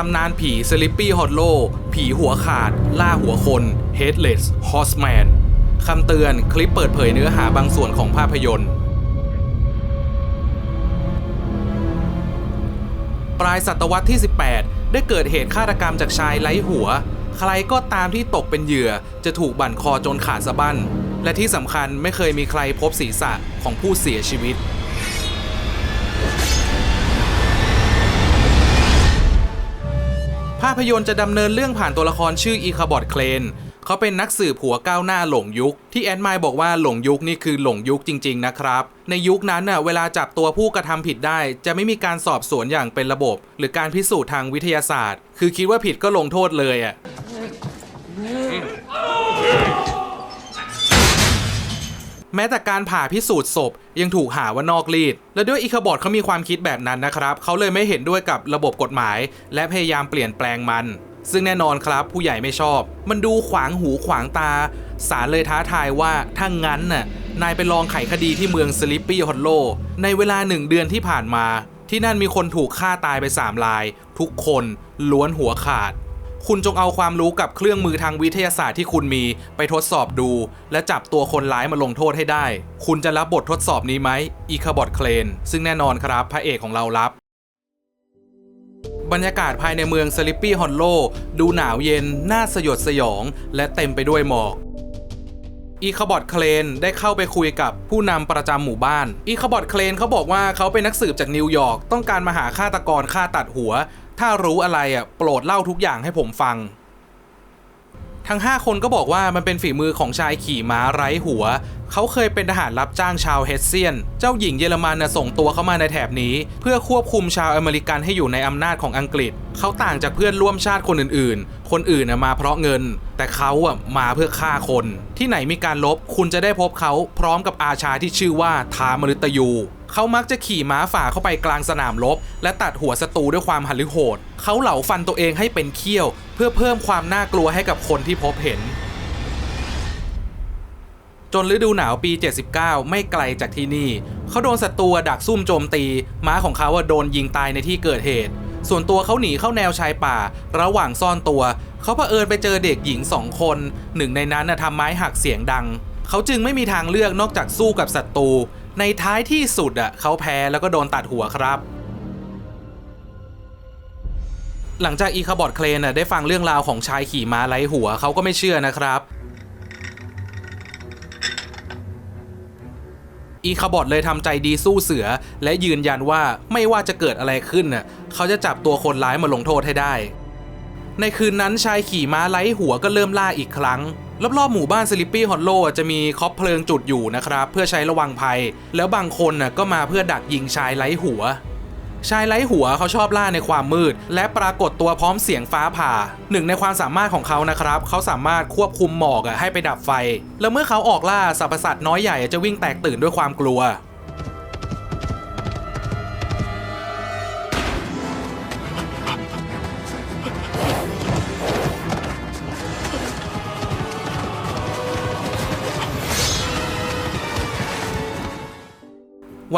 ตำนานผีสลิปปี้ฮอลโลผีหัวขาด ล่าหัวคน Headless Horseman คำเตือนคลิปเปิดเผยเนื้อหาบางส่วนของภาพยนตร์ ปลายศตวรรษที่ 18 ได้เกิดเหตุฆาตกรรมจากชายไร้หัว ใครก็ตามที่ตกเป็นเหยื่อจะถูกบั่นคอจนขาดสะบั้น และที่สำคัญไม่เคยมีใครพบศีรษะของผู้เสียชีวิต ภาพยนตร์จะดำเนินเรื่องผ่านตัวละครชื่ออีคาบอดเคลนเขาเป็นนักสืบหัวก้าวหน้าหลงยุค ที่แอดไมายบอกว่าหลงยุคนี่คือหลงยุคจริง ๆ นะครับ ในยุคนั้นน่ะเวลาจับตัวผู้กระทำผิดได้ จะไม่มีการสอบสวนอย่างเป็นระบบ หรือการพิสูจน์ทางวิทยาศาสตร์ คือคิดว่าผิดก็ลงโทษเลยอะ แม้แต่การผ่าพิสูจน์ศพยังถูกหาว่านอกรีด และด้วยอีคาบอดเขามีความคิดแบบนั้นนะครับ เขาเลยไม่เห็นด้วยกับระบบกฎหมาย และพยายามเปลี่ยนแปลงมัน ซึ่งแน่นอนครับผู้ใหญ่ไม่ชอบ มันดูขวางหูขวางตาศาลเลยท้าทายว่าถ้างั้นน่ะนายไปลองไขคดีที่เมืองสลิปปี้ฮอลโลในเวลาหนึ่งเดือนที่ผ่านมา ที่นั่นมีคนถูกฆ่าตายไปสามราย ทุกคนล้วนหัวขาด คุณจงเอาความรู้กับเครื่องมือทางวิทยาศาสตร์ที่คุณมีไปทดสอบดู และจับตัวคนร้ายมาลงโทษให้ได้ คุณจะรับบททดสอบนี้ไหมอีคาบอดเคลน ซึ่งแน่นอนครับพระเอกของเรารับบรรยากาศภายในเมืองสลิปปี้ฮอลโลดูหนาวเย็น น่าสยดสยอง และเต็มไปด้วยหมอกอีคาบอดเคลนได้เข้าไปคุยกับผู้นำประจำหมู่บ้าน อีคาบอดเคลนเขาบอกว่าเขาเป็นนักสืบจากนิวยอร์กต้องการมาหาฆาตกรฆ่าตัดหัว ถ้ารู้อะไรอะโปรดเล่าทุกอย่างให้ผมฟัง ทั้ง 5 คนก็บอกว่ามันเป็นฝีมือของชายขี่ม้าไร้หัว เขาเคยเป็นทหารรับจ้างชาวเฮสเซียน เจ้าหญิงเยอรมันส่งตัวเข้ามาในแถบนี้ เพื่อควบคุมชาวอเมริกันให้อยู่ในอำนาจของอังกฤษ เขาต่างจากเพื่อนร่วมชาติคนอื่นๆ คนอื่นมาเพราะเงิน แต่เขาอะมาเพื่อฆ่าคน ที่ไหนมีการลบคุณจะได้พบเขาพร้อมกับอาชาที่ชื่อว่าทามฤตยู เขามักจะขี่ม้าฝ่าเข้าไปกลางสนามรบ และตัดหัวศัตรูด้วยความหันหรือโหด เขาเหลาฟันตัวเองให้เป็นเขี้ยว เพื่อเพิ่มความน่ากลัวให้กับคนที่พบเห็น จนฤดูหนาวปี 79 ไม่ไกลจากที่นี่ เขาโดนศัตรูดักซุ่มโจมตี ม้าของเขาโดนยิงตายในที่เกิดเหตุ ส่วนตัวเขาหนีเข้าแนวชายป่า ระหว่างซ่อนตัว เขาเผอิญไปเจอเด็กหญิงสองคน หนึ่งในนั้นทำไม้หักเสียงดัง เขาจึงไม่มีทางเลือกนอกจากสู้กับศัตรูในท้ายที่สุดอะเขาแพ้แล้วก็โดนตัดหัวครับ หลังจากอีคาบอดเคลนน่ะได้ฟังเรื่องราวของชายขี่ม้าไร้หัวเขาก็ไม่เชื่อนะครับอีคาบอดเลยทำใจดีสู้เสือ และยืนยันว่าไม่ว่าจะเกิดอะไรขึ้นน่ะเขาจะจับตัวคนร้ายมาลงโทษให้ได้ ในคืนนั้นชายขี่ม้าไร้หัวก็เริ่มล่าอีกครั้ง รอบๆหมู่บ้านสลิปปี้ฮอลโลจะมีคอปเพลิงจุดอยู่นะครับ เพื่อใช้ระวังภัย แล้วบางคนน่ะก็มาเพื่อดักยิงชายไร้หัว ชายไร้หัวเขาชอบล่าในความมืด และปรากฏตัวพร้อมเสียงฟ้าผ่า หนึ่งในความสามารถของเขานะครับ เขาสามารถควบคุมหมอกให้ไปดับไฟ แล้วเมื่อเขาออกล่าสรรพสัตว์น้อยใหญ่จะวิ่งแตกตื่นด้วยความกลัว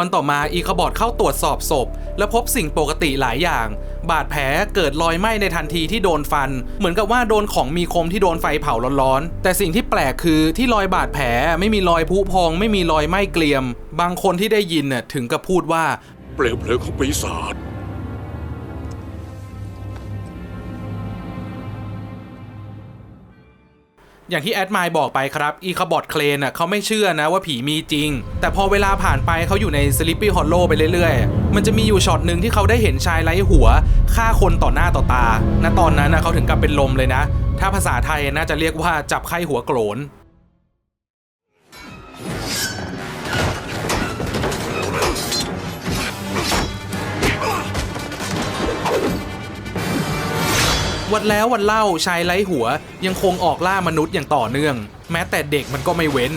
วันต่อมาอีคบอดเข้าตรวจสอบศพ และพบสิ่งปกติหลายอย่าง บาดแผลเกิดรอยไหม้ในทันทีที่โดนฟัน เหมือนกับว่าโดนของมีคมที่โดนไฟเผาร้อนๆ แต่สิ่งที่แปลกคือที่รอยบาดแผลไม่มีรอยผุพอง ไม่มีรอยไหม้เกรียม บางคนที่ได้ยินน่ะถึงกับพูดว่าเปลวเพลิงของปีศาจ อย่างที่แอดมายบอกไปครับอีคาบอดเคลนอะเขาไม่เชื่อนะว่าผีมีจริง แต่พอเวลาผ่านไปเขาอยู่ในสลิปปี้ฮอลโลไปเรื่อยๆ มันจะมีอยู่ช็อตหนึ่งที่เขาได้เห็นชายไร้หัวฆ่าคนต่อหน้าต่อตาณตอนนั้นนะเขาถึงกับเป็นลมเลยนะ ถ้าภาษาไทยน่าจะเรียกว่าจับไข้หัวโกรน วันแล้ววันเล่าชายไร้หัวยังคงออกล่ามนุษย์อย่างต่อเนื่อง แม้แต่เด็กมันก็ไม่เว้น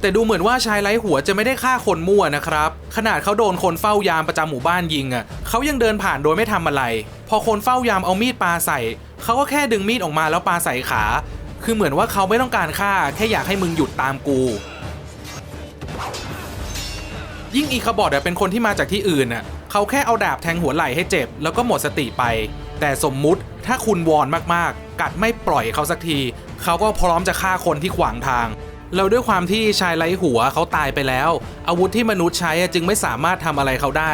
แต่ดูเหมือนว่าชายไร้หัวจะไม่ได้ฆ่าคนมั่วนะครับ ขนาดเขาโดนคนเฝ้ายามประจำหมู่บ้านยิงอะเขายังเดินผ่านโดยไม่ทำอะไร พอคนเฝ้ายามเอามีดปาใส่เขาก็แค่ดึงมีดออกมาแล้วปาใส่ขา คือเหมือนว่าเขาไม่ต้องการฆ่าแค่อยากให้มึงหยุดตามกู ยิ่งอีคาบอดเป็นคนที่มาจากที่อื่นน่ะเขาแค่เอาดาบแทงหัวไหล่ให้เจ็บ แล้วก็หมดสติไป แต่สมมุติถ้าคุณวอนมากๆ กัดไม่ปล่อยเขาสักที เขาก็พร้อมจะฆ่าคนที่ขวางทางแล้วด้วยความที่ชายไร้หัวเขาตายไปแล้ว อาวุธที่มนุษย์ใช้อะจึงไม่สามารถทำอะไรเขาได้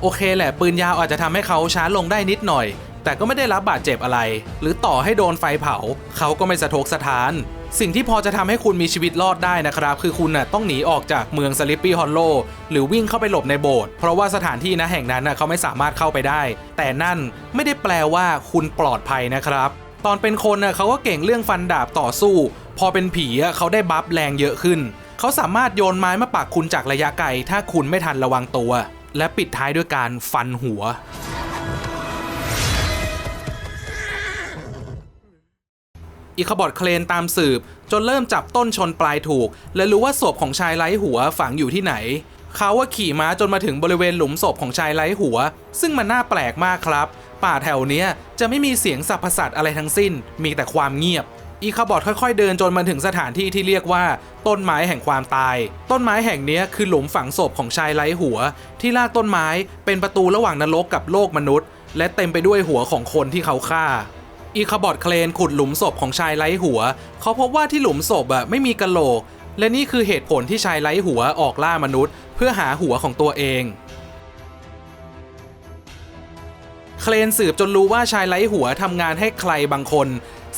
โอเคแหละปืนยาวอาจจะทำให้เขาช้าลงได้นิดหน่อย แต่ก็ไม่ได้รับบาดเจ็บอะไร หรือต่อให้โดนไฟเผา เขาก็ไม่สะทกสะท้าน สิ่งที่พอจะทำให้คุณมีชีวิตรอดได้นะครับ คือคุณน่ะต้องหนีออกจากเมืองสลิปปี้ฮอลโลหรือวิ่งเข้าไปหลบในโบสถ์เพราะว่าสถานที่นะแห่งนั้นน่ะเขาไม่สามารถเข้าไปได้ แต่นั่นไม่ได้แปลว่าคุณปลอดภัยนะครับ ตอนเป็นคนน่ะเขาก็เก่งเรื่องฟันดาบต่อสู้ พอเป็นผีเขาได้บัฟแรงเยอะขึ้น เขาสามารถโยนไม้มาปักคุณจากระยะไกล ถ้าคุณไม่ทันระวังตัว และปิดท้ายด้วยการฟันหัว อีคาบอดเคลนตามสืบ จนเริ่มจับต้นชนปลายถูก และรู้ว่าศพของชายไร้หัวฝังอยู่ที่ไหน เขาว่าขี่ม้าจนมาถึงบริเวณหลุมศพของชายไร้หัว ซึ่งมันน่าแปลกมากครับ ป่าแถวเนี้ยจะไม่มีเสียงสัพพสัตว์อะไรทั้งสิ้น มีแต่ความเงียบอีคาบอดค่อยๆเดินจนมาถึงสถานที่ที่เรียกว่า ต้นไม้แห่งความตาย ต้นไม้แห่งนี้คือหลุมฝังศพของชายไร้หัว ที่ลากต้นไม้เป็นประตูระหว่างนรกกับโลกมนุษย์ และเต็มไปด้วยหัวของคนที่เขาฆ่า อีคาบอดเคลนขุดหลุมศพของชายไร้หัว เขาพบว่าที่หลุมศพอะไม่มีกะโหลก และนี่คือเหตุผลที่ชายไร้หัวออกล่ามนุษย์ เพื่อหาหัวของตัวเอง เคลนสืบจนรู้ว่าชายไร้หัวทำงานให้ใครบางคน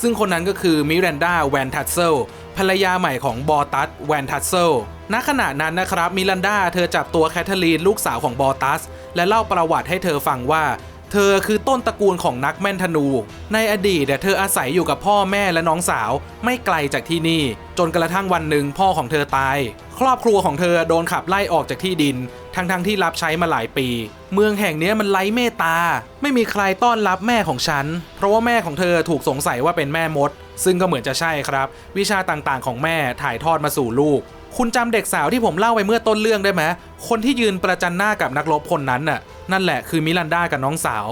ซึ่งคนนั้นก็คือมิรันดาแวนทัสเซลภรรยาใหม่ของบอตัสแวนทัสเซลณขณะนั้นนะครับมิรันดาเธอจับตัวแคทเธอรีนลูกสาวของบอตัส และเล่าประวัติให้เธอฟังว่า เธอคือต้นตระกูลของนักแม่นธนู ในอดีตเธออาศัยอยู่กับพ่อแม่และน้องสาว ไม่ไกลจากที่นี่ จนกระทั่งวันหนึ่งพ่อของเธอตาย ครอบครัวของเธอโดนขับไล่ออกจากที่ดิน ทั้งๆทที่รับใช้มาหลายปี เมืองแห่งนี้มันไร้เมตตา ไม่มีใครต้อนรับแม่ของฉัน เพราะว่าแม่ของเธอถูกสงสัยว่าเป็นแม่มด ซึ่งก็เหมือนจะใช่ครับ วิชาต่างๆ ของแม่ถ่ายทอดมาสู่ลูกคุณจำเด็กสาวที่ผมเล่าไปเมื่อต้นเรื่องได้ไหม คนที่ยืนประจันหน้ากับนักรบคนนั้นน่ะ นั่นแหละคือมิลันดากับน้องสาว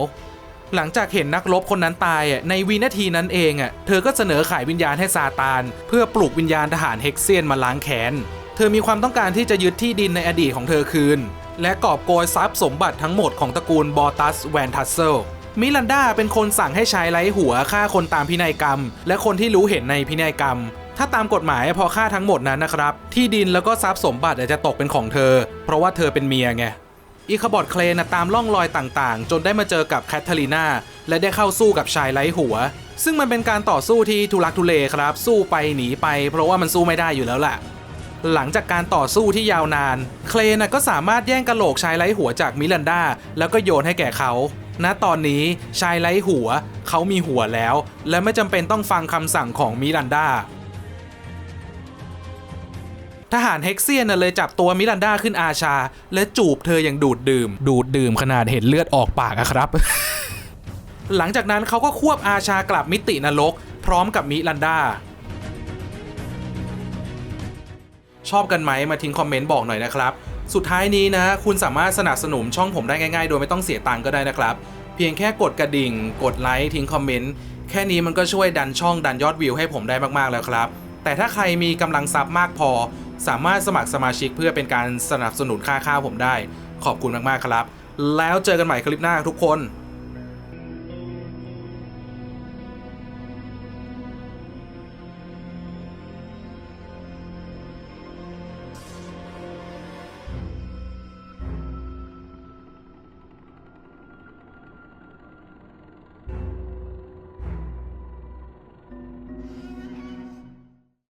หลังจากเห็นนักรบคนนั้นตายในวินาทีนั้นเองอะเธอก็เสนอขายวิญญาณให้ซาตาน เพื่อปลุกวิญญาณทหารเฮกเซียนมาล้างแค้นเธอมีความต้องการที่จะยึดที่ดินในอดีตของเธอคืน และกอบโกยทรัพย์สมบัติทั้งหมดของตระกูลบอตัสแวนทัสเซลมิลันดาเป็นคนสั่งให้ชายไร้หัวฆ่าคนตามพินัยกรรม และคนที่รู้เห็นในพินัยกรรม ถ้าตามกฎหมายพอฆ่าทั้งหมดนั้นนะครับ ที่ดินแล้วก็ทรัพย์สมบัติจะตกเป็นของเธอ เพราะว่าเธอเป็นเมียไง อีคาบอดเคลนะตามล่องรอยต่างๆ จนได้มาเจอกับแคทเธอรีนาและได้เข้าสู้กับชายไร้หัว ซึ่งมันเป็นการต่อสู้ที่ทุลักทุเลครับ สู้ไปหนีไป เพราะว่ามันสู้ไม่ได้อยู่แล้วแหละหลังจากการต่อสู้ที่ยาวนาน เคลนะก็สามารถแย่งกะโหลกชายไร้หัวจากมิลันดาแล้วก็โยนให้แก่เขาณตอนนี้ชายไร้หัวเขามีหัวแล้ว และไม่จำเป็นต้องฟังคำสั่งของมิลันดา ทหารเฮกเซียนเลยจับตัวมิลันดาขึ้นอาชา และจูบเธออย่างดูดดื่ม ดูดดื่มขนาดเห็นเลือดออกปากอะครับ หลังจากนั้นเขาก็ควบอาชากลับมิตินรก พร้อมกับมิลันดาชอบกันไหมมาทิ้งคอมเมนต์บอกหน่อยนะครับ สุดท้ายนี้นะ คุณสามารถสนับสนุนช่องผมได้ง่ายๆ โดยไม่ต้องเสียตังค์ก็ได้นะครับ เพียงแค่กดกระดิ่ง กดไลค์ทิ้งคอมเมนต์แค่นี้มันก็ช่วยดันช่องดันยอดวิวให้ผมได้มากๆแล้วครับ แต่ถ้าใครมีกำลังทรัพย์มากพอ สามารถสมัครสมาชิกเพื่อเป็นการสนับสนุนค่าข้าวผมได้ ขอบคุณมากๆครับ แล้วเจอกันใหม่คลิปหน้าทุกคน